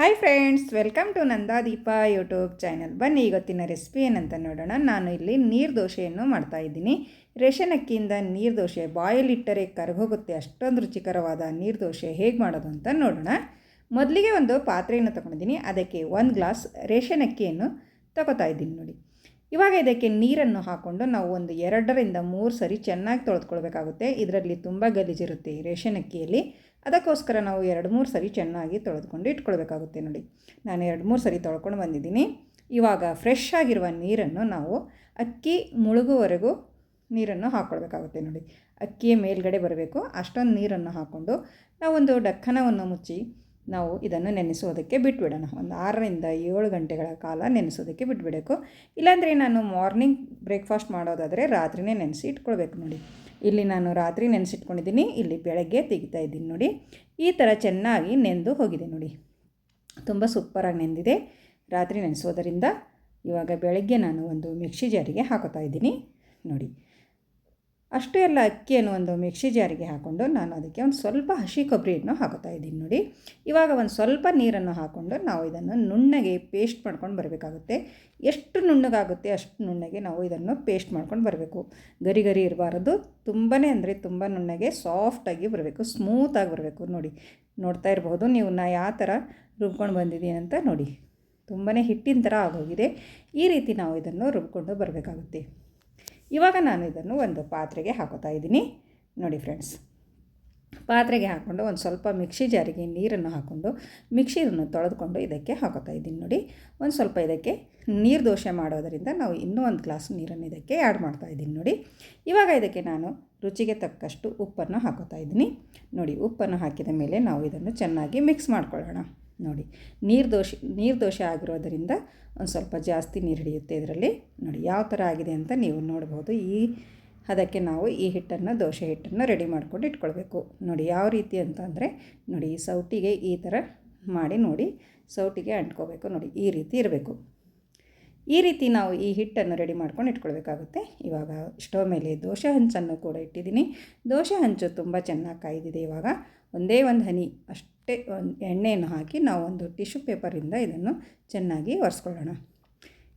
Hi friends welcome to Nandadeepa YouTube channel ಬನ್ನಿ, ಇವತ್ತಿನ recipe ಏನಂತ ನೋಡೋಣ. ನಾನು ಇಲ್ಲಿ ನೀರು ದೋಸೆಯನ್ನು ಮಾಡ್ತಾ ಇದ್ದೀನಿ. ರೇಷನ್ ಅಕ್ಕಿಯಿಂದ ನೀರು ದೋಸೆ ಬಾಯಲ್ಲಿಟ್ಟರೆ ಕರಗೋಗುತ್ತೆ. ಅಷ್ಟೊಂದು ರುಚಿಕರವಾದ ನೀರು ದೋಸೆ ಹೇಗೆ ಮಾಡೋದು ಅಂತ ನೋಡೋಣ. ಮೊದಲಿಗೆ ಒಂದು ಪಾತ್ರೆಯನ್ನು ತೊಗೊಂಡಿದ್ದೀನಿ. ಅದಕ್ಕೆ ಒಂದು ಗ್ಲಾಸ್ ರೇಷನ್ ಅಕ್ಕಿಯನ್ನು ತಗೋತಾ ಇದ್ದೀನಿ ನೋಡಿ. ಇವಾಗ ಇದಕ್ಕೆ ನೀರನ್ನು ಹಾಕ್ಕೊಂಡು ನಾವು ಒಂದು ಎರಡರಿಂದ ಮೂರು ಸರಿ ಚೆನ್ನಾಗಿ ತೊಳೆದುಕೊಳ್ಬೇಕಾಗುತ್ತೆ. ಇದರಲ್ಲಿ ತುಂಬ ಗಲೀಜಿರುತ್ತೆ ಈ ರೇಷನ್ ಅಕ್ಕಿಯಲ್ಲಿ. ಅದಕ್ಕೋಸ್ಕರ ನಾವು ಎರಡು ಮೂರು ಸರಿ ಚೆನ್ನಾಗಿ ತೊಳೆದುಕೊಂಡು ಇಟ್ಕೊಳ್ಬೇಕಾಗುತ್ತೆ ನೋಡಿ. ನಾನು ಎರಡು ಮೂರು ಸರಿ ತೊಳ್ಕೊಂಡು ಬಂದಿದ್ದೀನಿ. ಇವಾಗ ಫ್ರೆಶ್ ಆಗಿರುವ ನೀರನ್ನು ನಾವು ಅಕ್ಕಿ ಮುಳುಗುವವರೆಗೂ ನೀರನ್ನು ಹಾಕ್ಕೊಳ್ಬೇಕಾಗುತ್ತೆ ನೋಡಿ. ಅಕ್ಕಿಯ ಮೇಲ್ಗಡೆ ಬರಬೇಕು. ಅಷ್ಟೊಂದು ನೀರನ್ನು ಹಾಕ್ಕೊಂಡು ನಾವೊಂದು ಡಕ್ಕನವನ್ನು ಮುಚ್ಚಿ ನಾವು ಇದನ್ನು ನೆನೆಸೋದಕ್ಕೆ ಬಿಟ್ಬಿಡೋಣ. ಒಂದು ಆರರಿಂದ ಏಳು ಗಂಟೆಗಳ ಕಾಲ ನೆನೆಸೋದಕ್ಕೆ ಬಿಟ್ಬಿಡಬೇಕು. ಇಲ್ಲಾಂದರೆ ನಾನು ಮಾರ್ನಿಂಗ್ ಬ್ರೇಕ್ಫಾಸ್ಟ್ ಮಾಡೋದಾದರೆ ರಾತ್ರಿನೇ ನೆನೆಸಿ ಇಟ್ಕೊಳ್ಬೇಕು ನೋಡಿ. ಇಲ್ಲಿ ನಾನು ರಾತ್ರಿ ನೆನೆಸಿಟ್ಕೊಂಡಿದ್ದೀನಿ, ಇಲ್ಲಿ ಬೆಳಗ್ಗೆ ತೆಗಿತಾ ಇದ್ದೀನಿ ನೋಡಿ. ಈ ಥರ ಚೆನ್ನಾಗಿ ನೆಂದು ಹೋಗಿದೆ ನೋಡಿ. ತುಂಬ ಸೂಪರಾಗಿ ನೆಂದಿದೆ. ರಾತ್ರಿ ನೆನೆಸೋದರಿಂದ ಇವಾಗ ಬೆಳಗ್ಗೆ ನಾನು ಒಂದು ಮಿಕ್ಸಿ ಜಾರಿಗೆ ಹಾಕೋತಾ ಇದ್ದೀನಿ ನೋಡಿ. ಅಷ್ಟು ಅಲ್ಲ, ಅಕ್ಕಿಯನ್ನು ಒಂದು ಮಿಕ್ಸಿ ಜಾರಿಗೆ ಹಾಕ್ಕೊಂಡು ನಾನು ಅದಕ್ಕೆ ಒಂದು ಸ್ವಲ್ಪ ಹಸಿ ಕೊಬ್ಬರಿಯನ್ನು ಹಾಕೋತಾ ಇದ್ದೀನಿ ನೋಡಿ. ಇವಾಗ ಒಂದು ಸ್ವಲ್ಪ ನೀರನ್ನು ಹಾಕ್ಕೊಂಡು ನಾವು ಇದನ್ನು ನುಣ್ಣಗೆ ಪೇಸ್ಟ್ ಮಾಡ್ಕೊಂಡು ಬರಬೇಕಾಗುತ್ತೆ. ಎಷ್ಟು ನುಣ್ಣಗಾಗುತ್ತೆ ಅಷ್ಟು ನುಣ್ಣಗೆ ನಾವು ಇದನ್ನು ಪೇಸ್ಟ್ ಮಾಡ್ಕೊಂಡು ಬರಬೇಕು. ಗರಿ ಗರಿ ಇರಬಾರದು. ತುಂಬಾ ಅಂದರೆ ತುಂಬ ನುಣ್ಣಗೆ ಸಾಫ್ಟಾಗಿ ಬರಬೇಕು ಸ್ಮೂತಾಗಿ ಬರಬೇಕು ನೋಡಿ. ನೋಡ್ತಾ ಇರ್ಬೋದು ನೀವು ನಾ ಯಾವ ಥರ ರುಬ್ಕೊಂಡು ಬಂದಿದ್ದೀನಿ ಅಂತ ನೋಡಿ. ತುಂಬಾ ಹಿಟ್ಟಿನ ಥರ ಆಗೋಗಿದೆ. ಈ ರೀತಿ ನಾವು ಇದನ್ನು ರುಬ್ಕೊಂಡು ಬರಬೇಕಾಗುತ್ತೆ. ಇವಾಗ ನಾನು ಇದನ್ನು ಒಂದು ಪಾತ್ರೆಗೆ ಹಾಕೋತಾ ಇದ್ದೀನಿ. ನೋಡಿ ಫ್ರೆಂಡ್ಸ್, ಪಾತ್ರೆಗೆ ಹಾಕ್ಕೊಂಡು ಒಂದು ಸ್ವಲ್ಪ ಮಿಕ್ಸಿ ಜಾರಿಗೆ ನೀರನ್ನು ಹಾಕ್ಕೊಂಡು ಮಿಕ್ಸಿಯನ್ನು ತೊಳೆದುಕೊಂಡು ಇದಕ್ಕೆ ಹಾಕೋತಾ ಇದ್ದೀನಿ. ನೋಡಿ, ಒಂದು ಸ್ವಲ್ಪ ಇದಕ್ಕೆ ನೀರು ದೋಸೆ ಮಾಡೋದರಿಂದ ನಾವು ಇನ್ನೂ ಒಂದು ಗ್ಲಾಸ್ ನೀರನ್ನು ಇದಕ್ಕೆ ಆ್ಯಡ್ ಮಾಡ್ತಾ ಇದ್ದೀನಿ. ನೋಡಿ, ಇವಾಗ ಇದಕ್ಕೆ ನಾನು ರುಚಿಗೆ ತಕ್ಕಷ್ಟು ಉಪ್ಪನ್ನು ಹಾಕೋತಾ ಇದ್ದೀನಿ. ನೋಡಿ, ಉಪ್ಪನ್ನು ಹಾಕಿದ ಮೇಲೆ ನಾವು ಇದನ್ನು ಚೆನ್ನಾಗಿ ಮಿಕ್ಸ್ ಮಾಡ್ಕೊಳ್ಳೋಣ. ನೋಡಿ, ನೀರು ದೋಷ ನೀರು ದೋಷ ಆಗಿರೋದರಿಂದ ಒಂದು ಸ್ವಲ್ಪ ಜಾಸ್ತಿ ನೀರು ಹಿಡಿಯುತ್ತೆ ಇದರಲ್ಲಿ. ನೋಡಿ, ಯಾವ ಥರ ಆಗಿದೆ ಅಂತ ನೀವು ನೋಡ್ಬೋದು. ಈ, ಅದಕ್ಕೆ ನಾವು ಈ ಹಿಟ್ಟನ್ನು ದೋಸೆ ಹಿಟ್ಟನ್ನು ರೆಡಿ ಮಾಡ್ಕೊಂಡು ಇಟ್ಕೊಳ್ಬೇಕು. ನೋಡಿ, ಯಾವ ರೀತಿ ಅಂತಂದರೆ ನೋಡಿ, ಈ ಸೌಟಿಗೆ ಈ ಥರ ಮಾಡಿ ನೋಡಿ, ಸೌಟಿಗೆ ಅಂಟ್ಕೋಬೇಕು. ನೋಡಿ, ಈ ರೀತಿ ಇರಬೇಕು. ಈ ರೀತಿ ನಾವು ಈ ಹಿಟ್ಟನ್ನು ರೆಡಿ ಮಾಡ್ಕೊಂಡು ಇಟ್ಕೊಳ್ಬೇಕಾಗುತ್ತೆ. ಇವಾಗ ಸ್ಟವ್ ಮೇಲೆ ದೋಸೆ ಹಂಚನ್ನು ಕೂಡ ಇಟ್ಟಿದ್ದೀನಿ. ದೋಸೆ ಹಂಚು ತುಂಬ ಚೆನ್ನಾಗಿ ಕಾಯ್ದಿದೆ ಇವಾಗ. ಒಂದೇ ಒಂದು ಹನಿ, ಅಷ್ಟೇ ಒಂದು ಎಣ್ಣೆಯನ್ನು ಹಾಕಿ ನಾವು ಒಂದು ಟಿಶ್ಯೂ ಪೇಪರಿಂದ ಇದನ್ನು ಚೆನ್ನಾಗಿ ಒರೆಸ್ಕೊಳ್ಳೋಣ.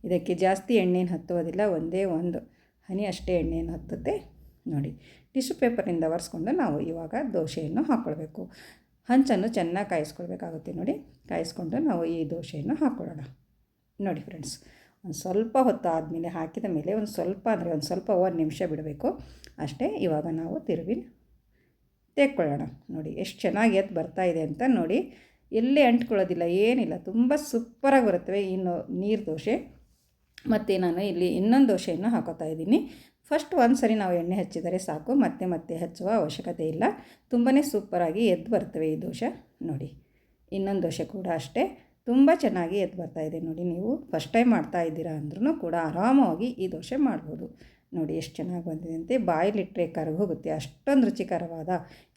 ಇದಕ್ಕೆ ಜಾಸ್ತಿ ಎಣ್ಣೆಯನ್ನು ಹತ್ತುವುದಿಲ್ಲ, ಒಂದೇ ಒಂದು ಹನಿ ಅಷ್ಟೇ ಎಣ್ಣೆಯನ್ನು ಹತ್ತುತ್ತೆ. ನೋಡಿ, ಟಿಶ್ಯೂ ಪೇಪರಿಂದ ಒರೆಸ್ಕೊಂಡು ನಾವು ಇವಾಗ ದೋಸೆಯನ್ನು ಹಾಕ್ಕೊಳ್ಬೇಕು ಹಂಚನ್ನು ಚೆನ್ನಾಗಿ ಕಾಯಿಸ್ಕೊಳ್ಬೇಕಾಗುತ್ತೆ ನೋಡಿ. ಕಾಯಿಸ್ಕೊಂಡು ನಾವು ಈ ದೋಸೆಯನ್ನು ಹಾಕ್ಕೊಳ್ಳೋಣ ನೋಡಿ ಫ್ರೆಂಡ್ಸ್, ಒಂದು ಸ್ವಲ್ಪ ಹೊತ್ತು ಆದಮೇಲೆ ಹಾಕಿದ ಮೇಲೆ ಒಂದು ಸ್ವಲ್ಪ ಅಂದರೆ ಒಂದು ಸ್ವಲ್ಪ ಒಂದು ನಿಮಿಷ ಬಿಡಬೇಕು. ಅಷ್ಟೇ ಇವಾಗ ನಾವು ತಿರುವಿ ತೆಕ್ಕೊಳ್ಳೋಣ. ನೋಡಿ, ಎಷ್ಟು ಚೆನ್ನಾಗಿ ಎದ್ದು ಬರ್ತಾ ಇದೆ ಅಂತ ನೋಡಿ. ಎಲ್ಲಿ ಅಂಟ್ಕೊಳ್ಳೋದಿಲ್ಲ, ಏನಿಲ್ಲ. ತುಂಬ ಸೂಪರಾಗಿ ಬರುತ್ತವೆ ಇನ್ನು ನೀರು ದೋಸೆ. ಮತ್ತು ನಾನು ಇಲ್ಲಿ ಇನ್ನೊಂದು ದೋಸೆಯನ್ನು ಹಾಕೋತಾ ಇದ್ದೀನಿ. ಫಸ್ಟ್ ಒಂದು ಸರಿ ನಾವು ಎಣ್ಣೆ ಹಚ್ಚಿದರೆ ಸಾಕು. ಮತ್ತೆ ಮತ್ತೆ ಹಚ್ಚುವ ಅವಶ್ಯಕತೆ ಇಲ್ಲ. ತುಂಬಾ ಸೂಪರಾಗಿ ಎದ್ದು ಬರ್ತವೆ ಈ ದೋಸೆ. ನೋಡಿ, ಇನ್ನೊಂದು ದೋಸೆ ಕೂಡ ಅಷ್ಟೇ. ತುಂಬ ಚೆನ್ನಾಗಿ ಎದ್ದು ಬರ್ತಾ ಇದೆ ನೋಡಿ ನೀವು. ಫಸ್ಟ್ ಟೈಮ್ ಮಾಡ್ತಾ ಇದ್ದೀರಾ ಅಂದ್ರೂ ಕೂಡ ಆರಾಮವಾಗಿ ಈ ದೋಸೆ ಮಾಡ್ಬೋದು. ನೋಡಿ ಎಷ್ಟು ಚೆನ್ನಾಗಿ ಬಂದಿದೆ ಅಂತೆ. ಬಾಯಲ್ಲಿಟ್ಟರೆ ಕರಗೋಗುತ್ತೆ ಅಷ್ಟೊಂದು ರುಚಿಕರವಾದ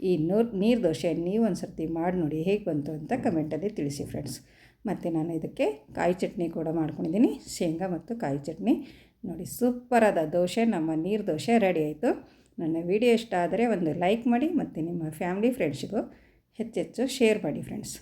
ಈ ನೂರು, ನೀರು ದೋಸೆ ನೀವು ಒಂದು ಸರ್ತಿ ಮಾಡಿ ನೋಡಿ ಹೇಗೆ ಬಂತು ಅಂತ ಕಮೆಂಟಲ್ಲಿ ತಿಳಿಸಿ ಫ್ರೆಂಡ್ಸ್ ಮತ್ತು ನಾನು ಇದಕ್ಕೆ ಕಾಯಿ ಚಟ್ನಿ ಕೂಡ ಮಾಡ್ಕೊಂಡಿದ್ದೀನಿ. ಶೇಂಗಾ ಮತ್ತು ಕಾಯಿ ಚಟ್ನಿ. ನೋಡಿ ಸೂಪರಾದ ದೋಸೆ, ನಮ್ಮ ನೀರು ದೋಸೆ ರೆಡಿ ಆಯಿತು. ನನ್ನ ವಿಡಿಯೋ ಇಷ್ಟ ಆದರೆ ಒಂದು ಲೈಕ್ ಮಾಡಿ ಮತ್ತು ನಿಮ್ಮ ಫ್ಯಾಮಿಲಿ ಫ್ರೆಂಡ್ಸಿಗೂ ಹೆಚ್ಚೆಚ್ಚು ಶೇರ್ ಮಾಡಿ ಫ್ರೆಂಡ್ಸ್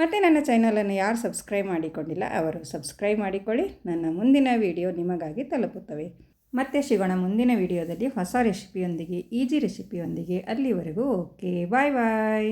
ಮತ್ತು ನನ್ನ ಚಾನಲನ್ನು ಯಾರು ಸಬ್ಸ್ಕ್ರೈಬ್ ಮಾಡಿಕೊಂಡಿಲ್ಲ ಅವರು ಸಬ್ಸ್ಕ್ರೈಬ್ ಮಾಡಿಕೊಳ್ಳಿ. ನನ್ನ ಮುಂದಿನ ವಿಡಿಯೋ ನಿಮಗಾಗಿ ತಲುಪುತ್ತವೆ. ಮತ್ತೆ ಸಿಗೋಣ ಮುಂದಿನ ವಿಡಿಯೋದಲ್ಲಿ ಹೊಸ ರೆಸಿಪಿಯೊಂದಿಗೆ, ಈಜಿ ರೆಸಿಪಿಯೊಂದಿಗೆ. ಅಲ್ಲಿವರೆಗೂ ಓಕೆ, ಬಾಯ್ ಬಾಯ್.